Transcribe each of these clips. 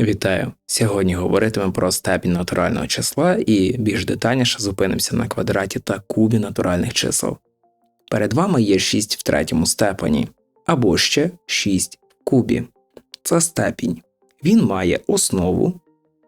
Вітаю! Сьогодні говоритимемо про степінь натурального числа і більш детальніше зупинимося на квадраті та кубі натуральних чисел. Перед вами є 6 в третьому степені, або ще 6 в кубі. Це степінь. Він має основу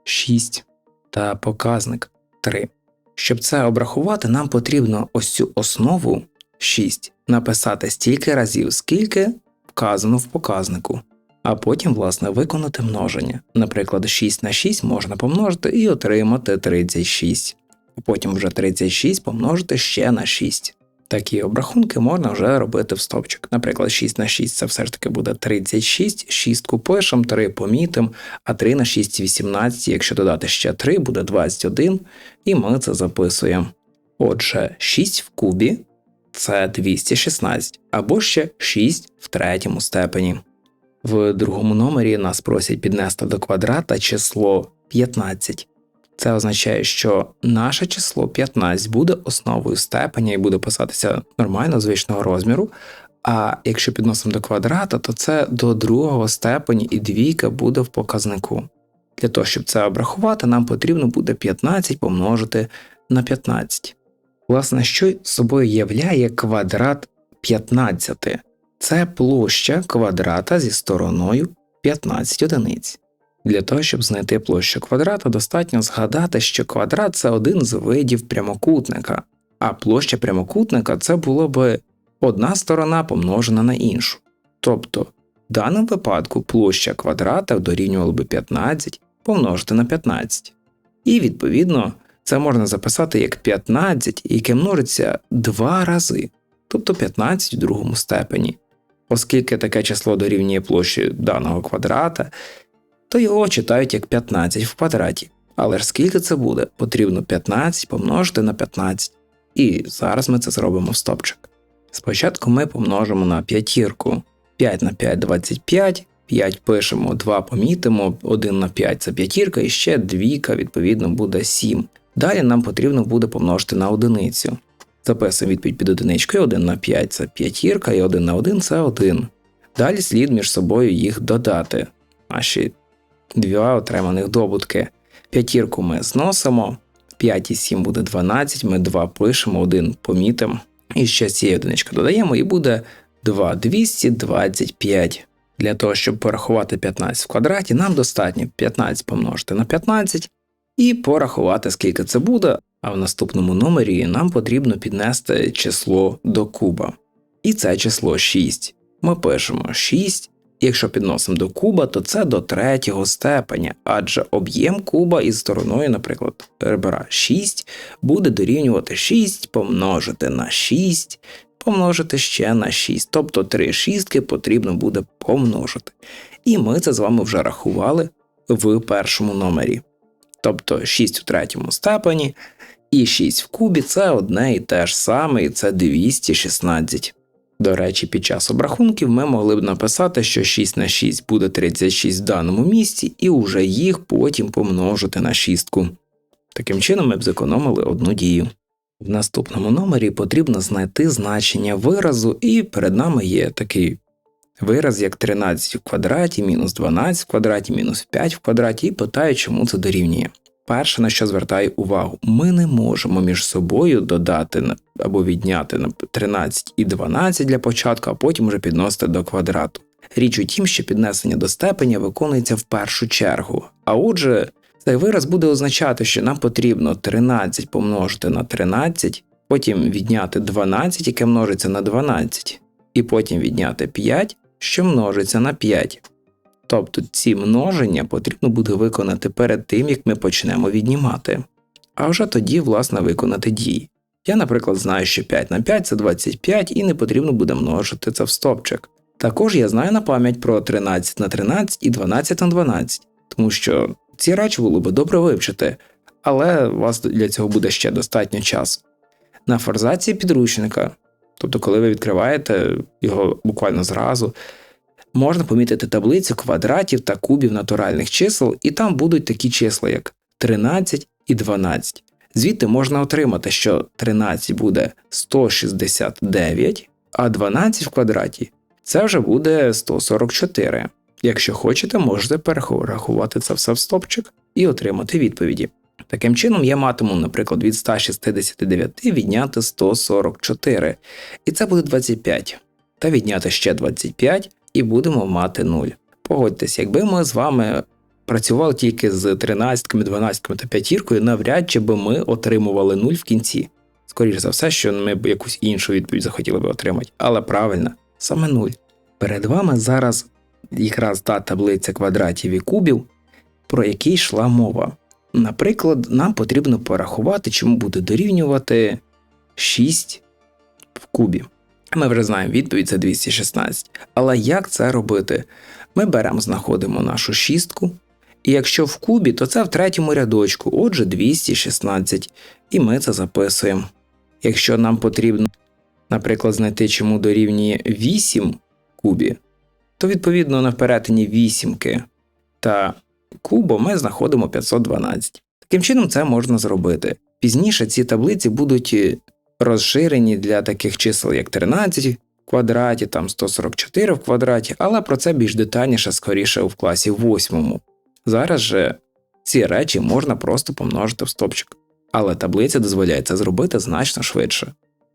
6 та показник 3. Щоб це обрахувати, нам потрібно ось цю основу 6 написати стільки разів, скільки вказано в показнику а потім, власне, виконати множення. Наприклад, 6 на 6 можна помножити і отримати 36, а потім вже 36 помножити ще на 6. Такі обрахунки можна вже робити в стопчик. Наприклад, 6 на 6 це все ж таки буде 36, 6 пишемо, 3 помітимо, а 3 на 6 18, якщо додати ще 3, буде 21, і ми це записуємо. Отже, 6 в кубі це 216, або ще 6 в третьому степені. В другому номері нас просять піднести до квадрата число 15. Це означає, що наше число 15 буде основою степеня і буде писатися нормально звичного розміру. А якщо підносимо до квадрата, то це до другого степені і двійка буде в показнику. Для того, щоб це обрахувати, нам потрібно буде 15 помножити на 15. Власне, що собою являє квадрат 15? Це площа квадрата зі стороною 15 одиниць. Для того, щоб знайти площу квадрата, достатньо згадати, що квадрат це один з видів прямокутника, а площа прямокутника це було би одна сторона помножена на іншу. Тобто, в даному випадку площа квадрата дорівнювала би 15 помножити на 15. І відповідно це можна записати як 15, яке множиться два рази, тобто 15 в другому степені. Оскільки таке число дорівнює площі даного квадрата, то його читають як 15 в квадраті. Але ж скільки це буде? Потрібно 15 помножити на 15. І зараз ми це зробимо в стопчик. Спочатку ми помножимо на п'ятірку. 5 на 5 25, 5 пишемо, 2 помітимо, 1 на 5 це п'ятірка, і ще двійка, відповідно, буде 7. Далі нам потрібно буде помножити на одиницю. Записуємо відповідь під одиничкою 1 на 5 це п'ятірка, і 1 на 1 це 1. Далі слід між собою їх додати. Наші два отриманих добутки. П'ятірку ми зносимо, 5 і 7 буде 12, ми 2 пишемо, 1 помітимо. І ще цієї одинички додаємо, і буде 2 225. Для того, щоб порахувати 15 в квадраті, нам достатньо 15 помножити на 15 і порахувати, скільки це буде, а в наступному номері нам потрібно піднести число до куба. І це число 6. Ми пишемо 6, якщо підносимо до куба, то це до третього степеня, адже об'єм куба із стороною, наприклад, ребера 6 буде дорівнювати 6 помножити на 6, помножити ще на 6, тобто 3 шістки потрібно буде помножити. І ми це з вами вже рахували в першому номері. Тобто 6 у третьому степені і 6 в кубі це одне і те ж саме, і це 216. До речі, під час обрахунків ми могли б написати, що 6 на 6 буде 36 в даному місці, і уже їх потім помножити на шістку. Таким чином ми б зекономили одну дію. В наступному номері потрібно знайти значення виразу, і перед нами є такий вираз, як 13 в квадраті, мінус 12 в квадраті, мінус 5 в квадраті, і питаю, чому це дорівнює. Перше, на що звертаю увагу, ми не можемо між собою додати або відняти на 13 і 12 для початку, а потім вже підносити до квадрату. Річ у тім, що піднесення до степеня виконується в першу чергу. А отже, цей вираз буде означати, що нам потрібно 13 помножити на 13, потім відняти 12, яке множиться на 12, і потім відняти 5, що множиться на 5. Тобто ці множення потрібно буде виконати перед тим, як ми почнемо віднімати, а вже тоді, власне, виконати дії. Я, наприклад, знаю, що 5 на 5 це 25 і не потрібно буде множити це в стопчик. Також я знаю на пам'ять про 13 на 13 і 12 на 12, тому що ці речі було би добре вивчити, але у вас для цього буде ще достатньо часу. На форзації підручника, тобто, коли ви відкриваєте його буквально зразу, можна помітити таблицю квадратів та кубів натуральних чисел, і там будуть такі числа, як 13 і 12. Звідти можна отримати, що 13 буде 169, а 12 в квадраті це вже буде 144. Якщо хочете, можете перерахувати це все в стопчик і отримати відповіді. Таким чином, я матиму, наприклад, від 169 відняти 144, і це буде 25. Та відняти ще 25 і будемо мати 0. Погодьтесь, якби ми з вами працювали тільки з 13, 12 та п'ятіркою, навряд чи би ми отримували 0 в кінці. Скоріше за все, що ми б якусь іншу відповідь захотіли би отримати. Але правильно, саме 0. Перед вами зараз якраз та таблиця квадратів і кубів, про які йшла мова. Наприклад, нам потрібно порахувати, чому буде дорівнювати 6 в кубі. Ми вже знаємо відповідь це 216. Але як це робити? Ми беремо, знаходимо нашу шістку, і якщо в кубі, то це в третьому рядочку, отже, 216, і ми це записуємо. Якщо нам потрібно, наприклад, знайти, чому дорівнює 8 кубі, то відповідно на перетині вісімки та кубу ми знаходимо 512. Таким чином, це можна зробити. Пізніше ці таблиці будуть е, розширені для таких чисел, як 13 в квадраті, там 144 в квадраті, але про це більш детальніше скоріше в класі 8. Зараз же ці речі можна просто помножити в стопчик, але таблиця дозволяє це зробити значно швидше.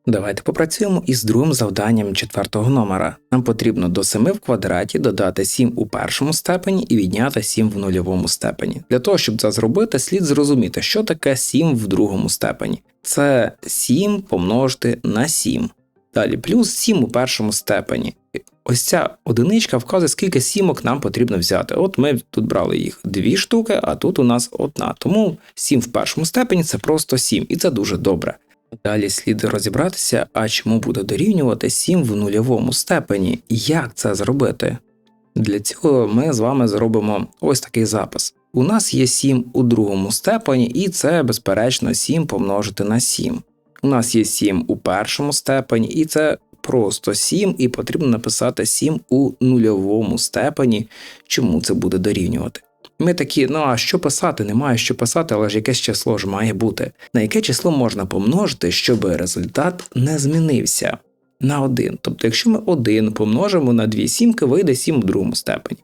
Давайте попрацюємо із другим завданням четвертого номера. Нам потрібно до 7 в квадраті додати 7 у першому степені і відняти 7 в нульовому степені. Для того, щоб це зробити, слід зрозуміти, що таке 7 в другому степені. Це 7 помножити на 7. Далі плюс 7 у першому степені. Ось ця одиничка вказує, скільки сімок нам потрібно взяти. От ми тут брали їх дві штуки, а тут у нас одна. Тому 7 в першому степені це просто 7, і це дуже добре. Далі слід розібратися, а чому буде дорівнювати 7 в нульовому степені. Як це зробити? Для цього ми з вами зробимо ось такий запис. У нас є 7 у другому степені, і це, безперечно, 7 помножити на 7. У нас є 7 у першому степені, і це просто 7, і потрібно написати 7 у нульовому степені, чому це буде дорівнювати. Ми такі, ну а що писати? Немає що писати, але ж якесь число ж має бути. На яке число можна помножити, щоб результат не змінився на 1. Тобто, якщо ми 1 помножимо на 2 сімки, вийде 7 у другому степені.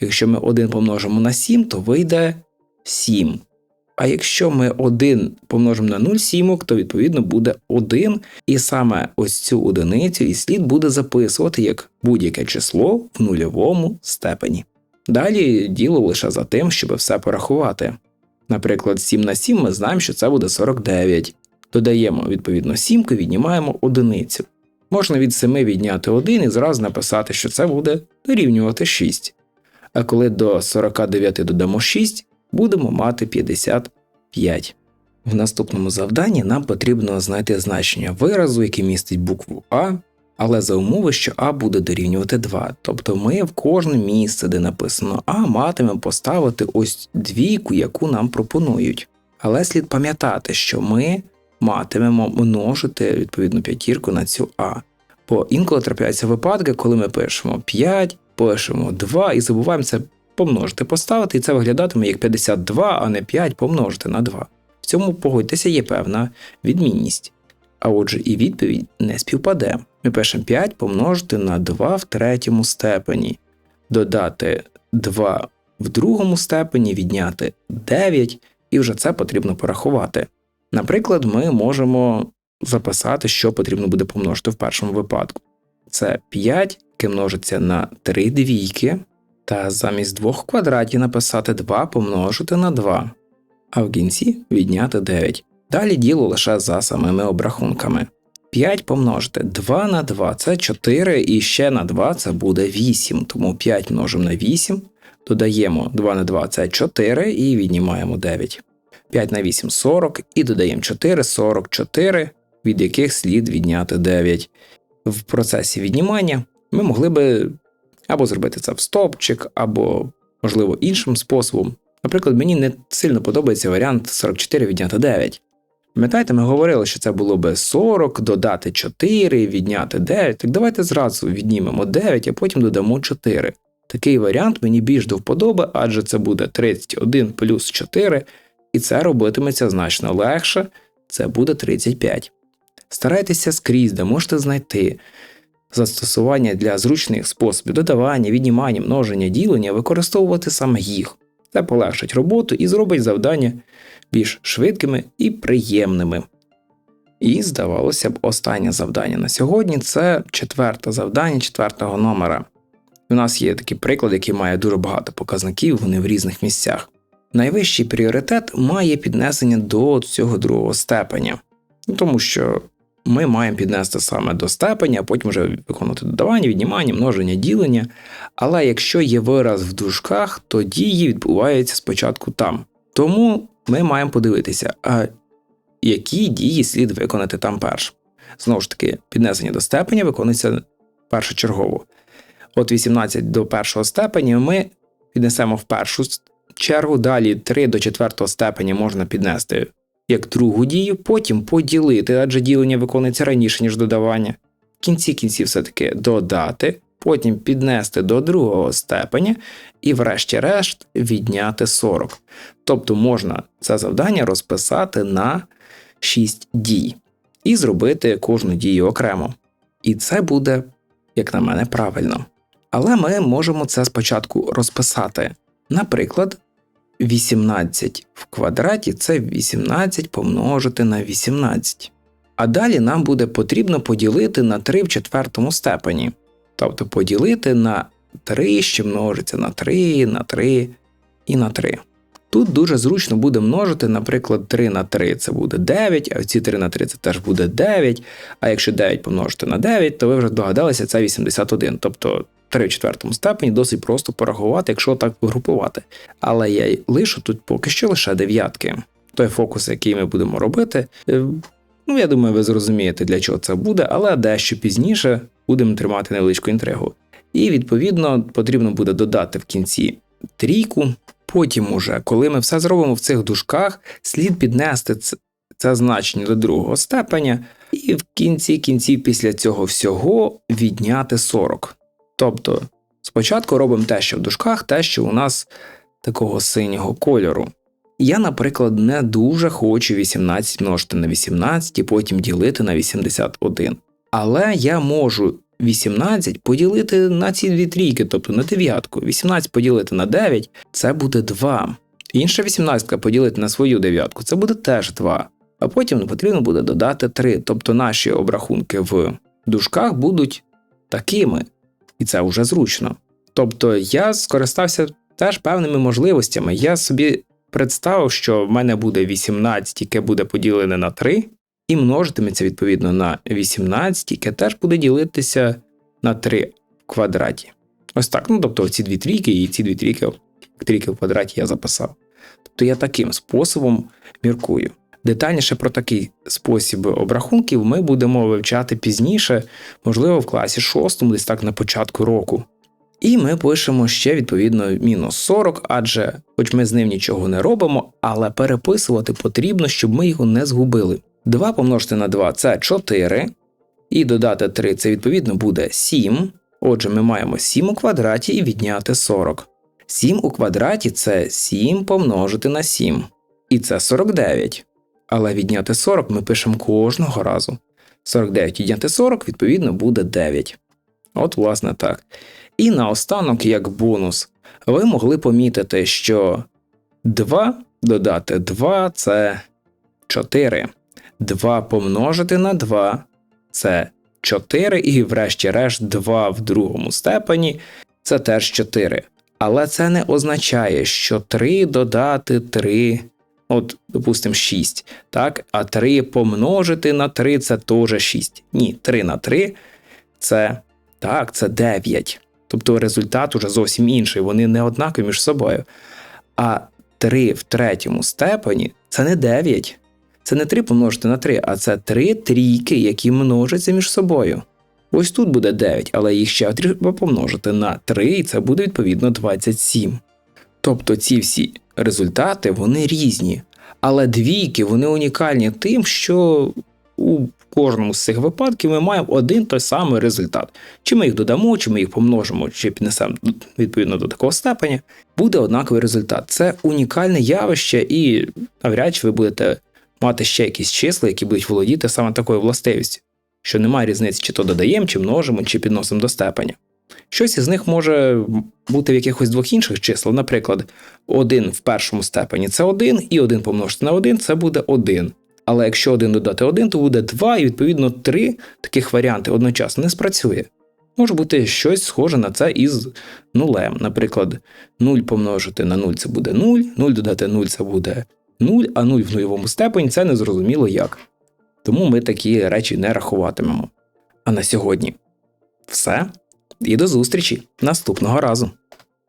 Якщо ми 1 помножимо на 7, то вийде 7. А якщо ми 1 помножимо на 0 сімок, то відповідно буде 1. І саме ось цю одиницю і слід буде записувати як будь-яке число в нульовому степені. Далі діло лише за тим, щоб все порахувати. Наприклад, 7 на 7 ми знаємо, що це буде 49. Додаємо відповідно 7, віднімаємо одиницю. Можна від 7 відняти 1 і зразу написати, що це буде дорівнювати 6. А коли до 49 додамо 6, будемо мати 55. В наступному завданні нам потрібно знайти значення виразу, який містить букву А, але за умови, що А буде дорівнювати 2. Тобто ми в кожне місце, де написано А, матимемо поставити ось двійку, яку нам пропонують. Але слід пам'ятати, що ми матимемо множити відповідну п'ятірку на цю А. Бо інколи трапляються випадки, коли ми пишемо 5, пишемо 2 і забуваємо це помножити, поставити, і це виглядатиме як 52, а не 5 помножити на 2. В цьому погодьтеся є певна відмінність. А отже, і відповідь не співпаде. Ми пишемо 5 помножити на 2 в третьому степені, додати 2 в другому степені, відняти 9, і вже це потрібно порахувати. Наприклад, ми можемо записати, що потрібно буде помножити в першому випадку. Це 5, яке множиться на 3 двійки, та замість двох квадратів написати 2 помножити на 2, а в кінці відняти 9. Далі діло лише за самими обрахунками. 5 помножити 2 на 2 це 4, і ще на 2 це буде 8, тому 5 множимо на 8, додаємо 2 на 2 це 4 і віднімаємо 9. 5 на 8 40 і додаємо 4, 44, від яких слід відняти 9. В процесі віднімання ми могли би або зробити це в стопчик, або, можливо, іншим способом. Наприклад, мені не сильно подобається варіант 44 відняти 9. Пам'ятаєте, ми говорили, що це було би 40, додати 4, відняти 9. Так давайте зразу віднімемо 9, а потім додамо 4. Такий варіант мені більш до вподоби, адже це буде 31 плюс 4, і це робитиметься значно легше, це буде 35. Старайтеся скрізь, де можете знайти застосування для зручних способів додавання, віднімання, множення, ділення, використовувати саме їх. Це полегшить роботу і зробить завдання більш швидкими і приємними. І, здавалося б, останнє завдання на сьогодні це четверте завдання четвертого номера. У нас є такий приклад, який має дуже багато показників, вони в різних місцях. Найвищий пріоритет має піднесення до цього другого степеня, ну, тому що ми маємо піднести саме до степеня, а потім вже виконувати додавання, віднімання, множення, ділення. Але якщо є вираз в дужках, то дії відбуваються спочатку там. Тому ми маємо подивитися, а які дії слід виконати там першим. Знову ж таки, піднесення до степеня виконується першочергово. От 18 до першого степеня ми піднесемо в першу чергу, далі 3 до четвертого степеня можна піднести як другу дію, потім поділити, адже ділення виконується раніше, ніж додавання. В кінці кінців все-таки додати, потім піднести до другого степеня і, врешті-решт, відняти 40. Тобто можна це завдання розписати на 6 дій і зробити кожну дію окремо. І це буде, як на мене, правильно. Але ми можемо це спочатку розписати. Наприклад, 18 в квадраті це 18 помножити на 18. А далі нам буде потрібно поділити на 3 в четвертому степені. Тобто поділити на 3, що множиться на 3, на 3 і на 3. Тут дуже зручно буде множити, наприклад, 3 на 3 це буде 9, а ці 3 на 3 це теж буде 9. А якщо 9 помножити на 9, то ви вже догадалися, це 81. Тобто 3 в четвертому степені досить просто порахувати, якщо так погрупувати. Але я лишу тут поки що лише дев'ятки. Той фокус, який ми будемо робити, е, ну я думаю, ви зрозумієте, для чого це буде, але дещо пізніше будемо тримати невеличку інтригу. І відповідно потрібно буде додати в кінці трійку. Потім, уже, коли ми все зробимо в цих дужках, слід піднести це, значення до другого степеня, і в кінці кінців після цього всього відняти 40. Тобто спочатку робимо те, що в дужках, те, що у нас такого синього кольору. Я, наприклад, не дуже хочу 18 множити на 18 і потім ділити на 81. Але я можу 18 поділити на ці дві трійки, тобто на дев'ятку. 18 поділити на 9 це буде 2. Інша 18 поділити на свою дев'ятку це буде теж 2. А потім потрібно буде додати 3. Тобто наші обрахунки в дужках будуть такими і це вже зручно. Тобто я скористався теж певними можливостями. Я собі представив, що в мене буде 18, яке буде поділене на 3, і множитиметься відповідно на 18, яке теж буде ділитися на 3 в квадраті. Ось так. Ну тобто ці дві трійки і ці дві трійки, трійки в квадраті я записав. Тобто я таким способом міркую. Детальніше про такий спосіб обрахунків ми будемо вивчати пізніше, можливо, в класі 6, десь так на початку року. І ми пишемо ще відповідно мінус 40, адже хоч ми з ним нічого не робимо, але переписувати потрібно, щоб ми його не згубили. 2 помножити на 2 це 4, і додати 3 це відповідно буде 7. Отже, ми маємо 7 у квадраті і відняти 40. 7 у квадраті це 7 помножити на 7. І це 49. Але відняти 40 ми пишемо кожного разу. 49 відняти 40, відповідно, буде 9. От, власне, так. І наостанок, як бонус, ви могли помітити, що 2 додати 2 це 4. 2 помножити на 2 це 4, і, врешті-решт, 2 в другому степені це теж 4. Але це не означає, що 3 додати 3 от, допустимо, 6, так, а 3 помножити на 3 це теж 6. Ні, 3 на 3 це так, це 9. Тобто результат уже зовсім інший, вони не однакові між собою. А 3 в третьому степені це не 9. Це не 3 помножити на 3, а це 3 трійки, які множаться між собою. Ось тут буде 9, але їх ще треба помножити на 3, і це буде відповідно 27. Тобто ці всі результати вони різні, але двійки вони унікальні тим, що у кожному з цих випадків ми маємо один той самий результат. Чи ми їх додамо, чи ми їх помножимо, чи піднесемо відповідно до такого степеня, буде однаковий результат. Це унікальне явище, і навряд чи ви будете мати ще якісь числа, які будуть володіти саме такою властивістю. що немає різниці, чи то додаємо, чи множимо, чи підносимо до степеня. Щось із них може бути в якихось двох інших числах. Наприклад, 1 в першому степені це 1, і 1 помножити на 1 це буде 1. Але якщо 1 додати 1, то буде 2, і відповідно 3 таких варіанти одночасно не спрацює. Може бути щось схоже на це із нулем. Наприклад, 0 помножити на 0 це буде 0, 0 додати 0 це буде 0, а 0 в нульовому степені це незрозуміло як. Тому ми такі речі не рахуватимемо. А на сьогодні все. І до зустрічі наступного разу.